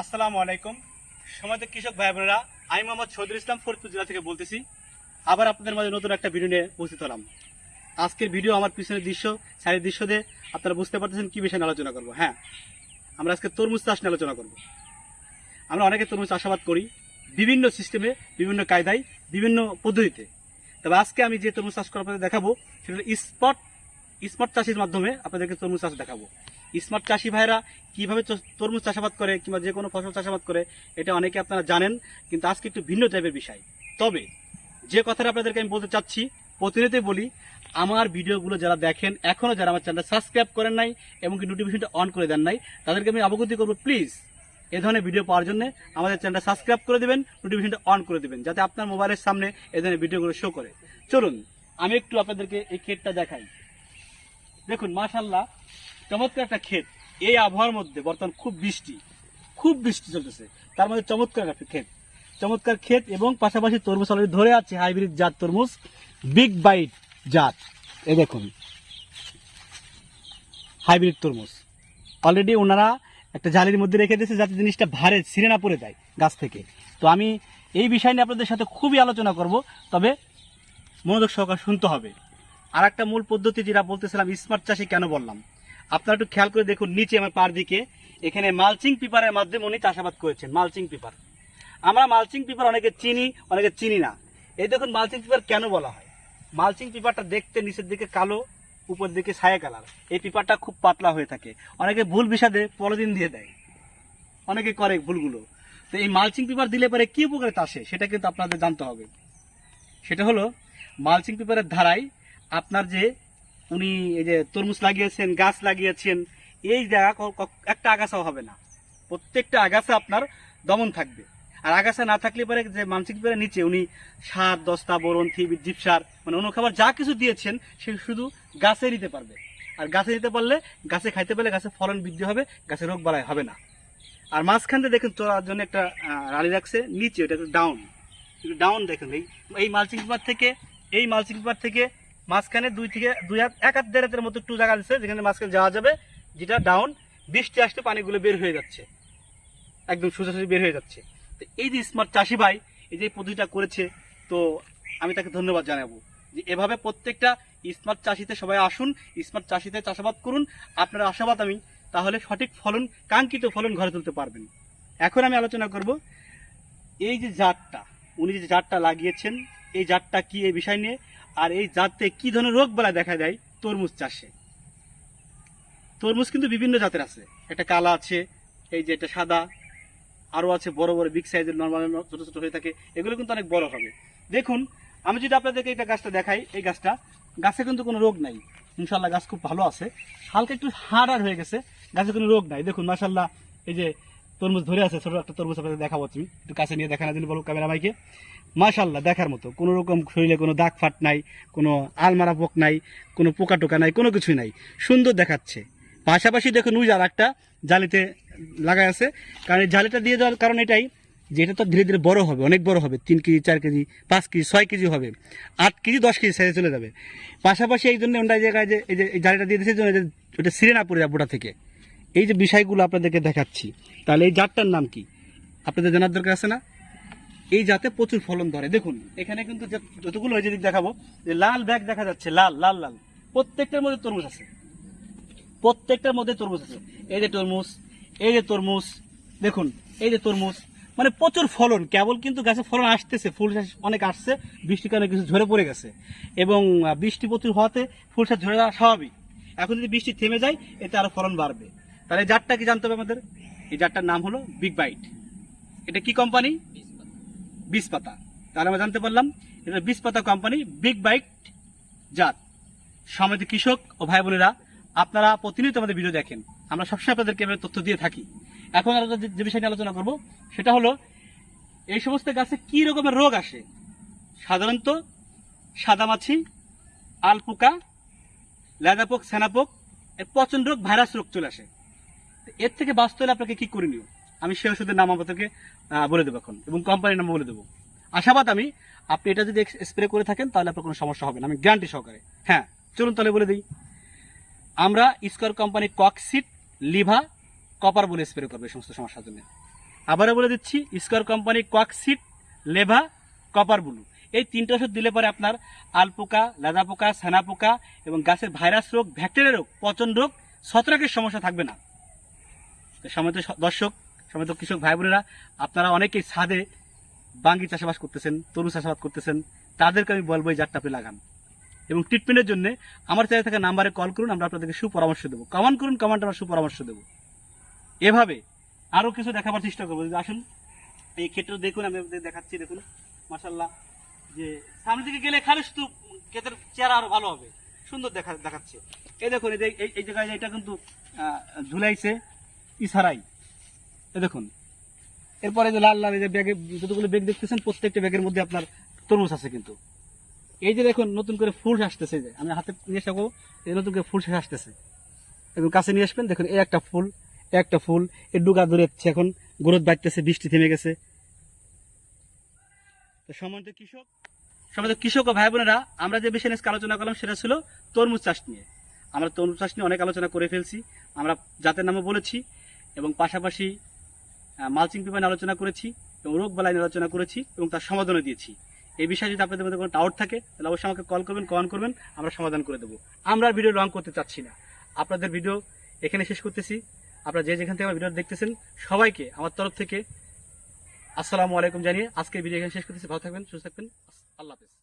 আসসালামু আলাইকুম। সমাজের কৃষক ভাই বোনেরা আমি মোহাম্মদ শহীদুল ইসলাম ফরিদপুর জেলা থেকে বলতেছি, আবার আপনাদের মাঝে নতুন একটা ভিডিও নিয়ে উপস্থিত হলাম। আজকের ভিডিও আমার পিছনের দৃশ্য সাইডের দৃশ্য দিয়ে আপনারা বুঝতে পারতেছেন কি বিষয়ে আলোচনা করব। হ্যাঁ আমরা আজকে তরমুজ চাষ নিয়ে আলোচনা করব। আমরা অনেকে তরমুজ চাষাবাদ করি, বিভিন্ন সিস্টেমে বিভিন্ন কায়দায়, বিভিন্ন পদ্ধতিতে। তবে আজকে আমি যে তরমুজ চাষ করা আপনাদের দেখাবো, সেটা স্পট স্পট চাষের মাধ্যমে আপনাদেরকে তরমুজ চাষ দেখাবো। স্মার্ট চাষি ভাইরা কীভাবে তরমুজ চাষাবাদ করে কিংবা যে কোনো ফসল চাষাবাদ করে, এটা অনেকে আপনারা জানেন, কিন্তু আজকে একটু ভিন্ন টাইপের বিষয়। তবে, যে কথাটা আপনাদেরকে আমি বলতে চাচ্ছি, প্রতিনিয়তই বলি, আমার ভিডিওগুলো যারা দেখেন এখনও যারা আমার চ্যানেলটা সাবস্ক্রাইব করেন নাই এবং কি নোটিফিকেশনটা অন করে দেন নাই, তাদেরকে আমি অবগতি করব প্লিজ এ ধরনের ভিডিও পাওয়ার জন্য আমাদের চ্যানেলটা সাবস্ক্রাইব করে দেবেন নোটিফিকেশনটা অন করে দেবেন, যাতে আপনার মোবাইলের সামনে এ ধরনের ভিডিওগুলো শো করে। চলুন, আমি একটু আপনাদেরকে এই ক্ষেতটা দেখাই। দেখুন মাশাল্লাহ চমৎকার একটা ক্ষেত। এই আবহাওয়ার মধ্যে বর্তমান খুব বৃষ্টি খুব বৃষ্টি চলতেছে। তার মধ্যে চমৎকার একটা ক্ষেত। চমৎকার ক্ষেত এবং পাশাপাশি তরমুজ অলরেডি ধরে আছে হাইব্রিড জাত তরমুজ, বিগ বাইট জাত। এ দেখুন, হাইব্রিড তরমুজ। অলরেডি ওনারা একটা জালির মধ্যে রেখে দিয়েছে যাতে জিনিসটা ভারে ছিঁড়ে না পড়ে যায় গাছ থেকে। তো আমি এই বিষয় নিয়ে আপনাদের সাথে খুবই আলোচনা করব, তবে মনোযোগ সহকারে শুনতে হবে। আর একটা মূল পদ্ধতি যেটা বলতেছিলাম, স্মার্ট চাষি কেন বললাম? আপনারা একটু খেয়াল করে দেখুন নিচে আমার পার দিকে। এখানে মালচিং পেপারের মাধ্যমে উনি চাষাবাদ করেছেন, মালচিং পেপার। আমরা মালচিং পেপার অনেকে চিনি অনেকে চিনি না। এই দেখুন মালচিং পেপার কেন বলা হয়? মালচিং পেপারটা দেখতে নিচের দিকে কালো, উপর দিকে ছায়া কালার। এই পেপারটা খুব পাতলা হয়ে থাকে। অনেকে ভুল বিষাদে পলিথিন দিয়ে দেয়। অনেকে করে ভুলগুলো। তো এই মালচিং পেপার দিলে পরে কী উপকারে আসে, সেটা কিন্তু আপনাদের জানতে হবে। সেটা হলো, মালচিং পেপারের ধারায় আপনার যে উনি এই যে তরমুজ লাগিয়েছেন, গাছ লাগিয়েছেন, এই জায়গা একটা আগাছাও হবে না। প্রত্যেকটা আগাছা আপনার দমন থাকবে। আর আগাছা না থাকলে পরে যে মানসিক পেপারের নিচে উনি সার, দস্তা, বোরন, থিবি জিপ সার মানে অন্য খাবার যা কিছু দিয়েছেন, সে শুধু গাছে নিতে পারবে। আর গাছে নিতে পারলে গাছে খাইতে পারলে গাছে ফলন বৃদ্ধি হবে, গাছে রোগ বাড়াই হবে না। আর মাঝখান দিয়ে দেখেন চড়ার জন্য একটা রালি রাখছে, নিচে ওটা ডাউন ডাউন দেখেন, এই এই মালচিং পেপার থেকে, এই মালচিং পেপার থেকে মাঝখানে দুই থেকে দুই হাত, এক হাত দেড় হাতের মতো একটু জায়গা দিচ্ছে যেখানে মাঝখানে যাওয়া যাবে, যেটা ডাউন বৃষ্টি আসতে পানিগুলো বের হয়ে যাচ্ছে। একদম সোজাসুজি বের হয়ে যাচ্ছে। তো এই যে স্মার্ট চাষি ভাই, এই যে পদ্ধতিটা করেছে, তো আমি তাকে ধন্যবাদ জানাব যে এভাবে প্রত্যেকটা স্মার্ট চাষিতে সবাই আসুন স্মার্ট চাষিতে চাষাবাদ করুন। আপনার আশাবাদ আমি, তাহলে সঠিক ফলন, কাঙ্ক্ষিত ফলন ঘরে তুলতে পারবেন। এখন আমি আলোচনা করব এই যে জাতটা, উনি যে জাতটা লাগিয়েছেন, এই জাতটা কি, এই বিষয় নিয়ে আর এই জাতে কি ধরনের রোগ বেলা দেখা যায়? তরমুজ চাষে। তরমুজ কিন্তু বিভিন্ন জাতের আছে। একটা কালা আছে, এই যে এটা সাদা আরও আছে বড় বড় বিগ সাইজের নর্মাল ছোট ছোট হয়ে থাকে। এগুলো কিন্তু অনেক বড় হবে। দেখুন, আমি যদি আপনাদেরকে এটা গাছটা দেখাই, এই গাছটা, গাছে কিন্তু কোনো রোগ নাই। ইনশাল্লাহ গাছ খুব ভালো আছে। হালকা একটু হাড় হয়ে গেছে, গাছে কোনো রোগ নাই। দেখুন মাশাল্লাহ এই যে তরমুজ ধরে আছে, ছোট একটা তরমুজ আপনাদের দেখাবো তুমি। একটু কাছে নিয়ে দেখানোর জন্য বলো ক্যামেরা ভাইকে। মাশাল্লাহ দেখার মতো। কোনো রকম শরীরে কোনো দাগ ফাট নাই, কোনো আলমারা পোক নাই, কোনো পোকা টোকা নাই, কোনো কিছুই নাই। সুন্দর দেখাচ্ছে। পাশাপাশি দেখুন উই আর একটা জালিতে লাগাই আছে। কারণ এই জালিটা দিয়ে দেওয়ার কারণ এটাই, যে এটা তো ধীরে ধীরে বড় হবে, অনেক বড় হবে। তিন কেজি, চার কেজি, পাঁচ কেজি, ছয় কেজি হবে। আট কেজি, দশ কেজি সাইজে চলে যাবে। পাশাপাশি এই জন্য অন্য জায়গায় যে, এই যে জালিটা দিয়ে দিয়েছে ওটা সিরে না পড়ে যাবে ওটা থেকে। এই যে বিষয়গুলো আপনাদেরকে দেখাচ্ছি, তাহলে এই জাতটার নাম কি? আপনাদের জানার দরকার আছে না? এই জাতে প্রচুর ফলন ধরে। দেখুন, এখানে কিন্তু যতগুলো হয়েছে দেখাবো। যে লাল ব্যাগ দেখা যাচ্ছে, লাল লাল লাল। প্রত্যেকটার মধ্যে তরমুজ আছে। প্রত্যেকটার মধ্যে তরমুজ আছে। এই যে তরমুজ, এই যে তরমুজ, দেখুন, এই যে তরমুজ মানে প্রচুর ফলন। কেবল কিন্তু গাছে ফলন আসতেছে, ফুল চাষ অনেক আসছে, বৃষ্টির কারণে কিছু ঝরে পড়ে গেছে। এবং বৃষ্টি প্রচুর হওয়াতে ফুল চাষ ঝরে যাওয়া স্বাভাবিক। এখন যদি বৃষ্টি থেমে যায়, এতে আরও ফলন বাড়বে। তাহলে জাতটা কি জানতে হবে আমাদের? এই জাতটার নাম হলো বিগ বাইট এটা কি কোম্পানি বিষ পাতা। তাহলে আমরা জানতে পারলাম এটা বিষ পাতা কোম্পানি বিগ বাইট জাত। সমিতি কৃষক ও ভাই বোনেরা আপনারা প্রতিনিয়ত আমাদের ভিডিও দেখেন। আমরা সবসময় আপনাদেরকে তথ্য দিয়ে থাকি। এখন আমরা যে- বিষয় নিয়ে আলোচনা করব সেটা হলো এই সমস্ত গাছে কি রকমের রোগ আসে? সাধারণত সাদামাছি আলপোকা লেদাপোক সেনাপোক এর পচন রোগ ভাইরাস রোগ চলে আসে। এর থেকে বাঁচতে হলে আপনাকে কি করণীয় আমি সে ওষুধের নাম আপনাদেরকে বলে দেবো এখন, এবং কোম্পানির নাম বলে দেবো। আশাবাদ আমি, আপনি এটা যদি স্প্রে করে থাকেন, তাহলে আপনার কোনো সমস্যা হবে না। আমি গ্যারান্টি সহকারে। হ্যাঁ চলুন তাহলে বলে দিই। আমরা স্কোয়ার কোম্পানি ককসিট লিভা কপার বলে স্প্রে করব এই সমস্ত সমস্যার জন্য। আবারও বলে দিচ্ছি স্কোয়ার কোম্পানি কোয়াকসিট লেভা কপার ব্লু এই তিনটে ওষুধ দিলে পরে আপনার আলপোকা লাদা পোকা ছানা পোকা এবং গাছের ভাইরাস রোগ ব্যাকটেরিয়া রোগ, পচন রোগ, ছত্রাকের সমস্যা থাকবে না। সমিত দর্শক সমিত কৃষক ভাই বোনেরা আপনারা অনেকেই ছাদে বাঙ্গি চাষাবাদ করতেছেন তরু চাষাবাদ করতেছেন তাদেরকে আমি বলব এই জাতটা আপনি লাগান। এবং ট্রিটমেন্টের জন্য আমার চাই থাকা নাম্বারে কল করুন আমরা আপনাদেরকে সুপরামর্শ দেবো। কমেন্ট করুন কমেন্ট আমরা সুপরামর্শ দেবো। এভাবে আরও কিছু দেখাবার চেষ্টা করব। আসুন এই ক্ষেত্রে দেখুন আমি আপনাদের দেখাচ্ছি দেখুন মাসাল্লাহ যে সামনের দিকে গেলে খালি শুধু ক্ষেতের চেহারা আরও ভালো হবে। সুন্দর দেখা দেখাচ্ছে। এই দেখুন এই জায়গায় এটা কিন্তু আহ, ঝুলাইছে ইসারাই এই দেখুন। এরপরে যে লাল লাল এই যে ব্যাগে যতগুলো ব্যাগ দেখতেছেন, প্রত্যেকটা ব্যাগের মধ্যে আপনার তরমুজ আছে কিন্তু। এই যে দেখুন, নতুন করে ফুল আসতেছে যে। আমি হাতে নিয়ে আসব এই নতুন করে ফুল শেষ আসতেছে এবং কাছে নিয়ে আসবেন, দেখুন, এই একটা ফুল একটা ফুল এর ডুগা যাচ্ছে এখন, গ্রোথ বাড়তেছে, বৃষ্টি থেমে গেছে। তো সম্মানিত কৃষক সম্মানিত কৃষক ও ভাই বোনেরা আমরা যে বিষয় নিয়ে আলোচনা করলাম সেটা ছিল তরমুজ চাষ নিয়ে। আমরা তরমুজ চাষ নিয়ে অনেক আলোচনা করে ফেলছি। আমরা জাতের নামও বলেছি। এবং পাশাপাশি মালচিং পেপার আলোচনা করেছি এবং রোগ বালাই আলোচনা করেছি এবং তার সমাধানও দিয়েছি। এই বিষয়ে যদি আপনাদের মধ্যে কোনো ডাউট থাকে, তাহলে অবশ্যই আমাকে কল করবেন কমেন্ট করবেন, আমরা সমাধান করে দেবো। আমরা ভিডিও লং করতে চাচ্ছি না। আপনাদের ভিডিও এখানে শেষ করতেছি। আপনারা যে যেখান থেকে আমার ভিডিও দেখতেছেন, সবাইকে আমার তরফ থেকে আসসালামু আলাইকুম জানিয়ে আজকের ভিডিও এখানে শেষ করতেছি। ভালো থাকবেন, সুস্থ থাকবেন। আল্লাহ হাফেজ।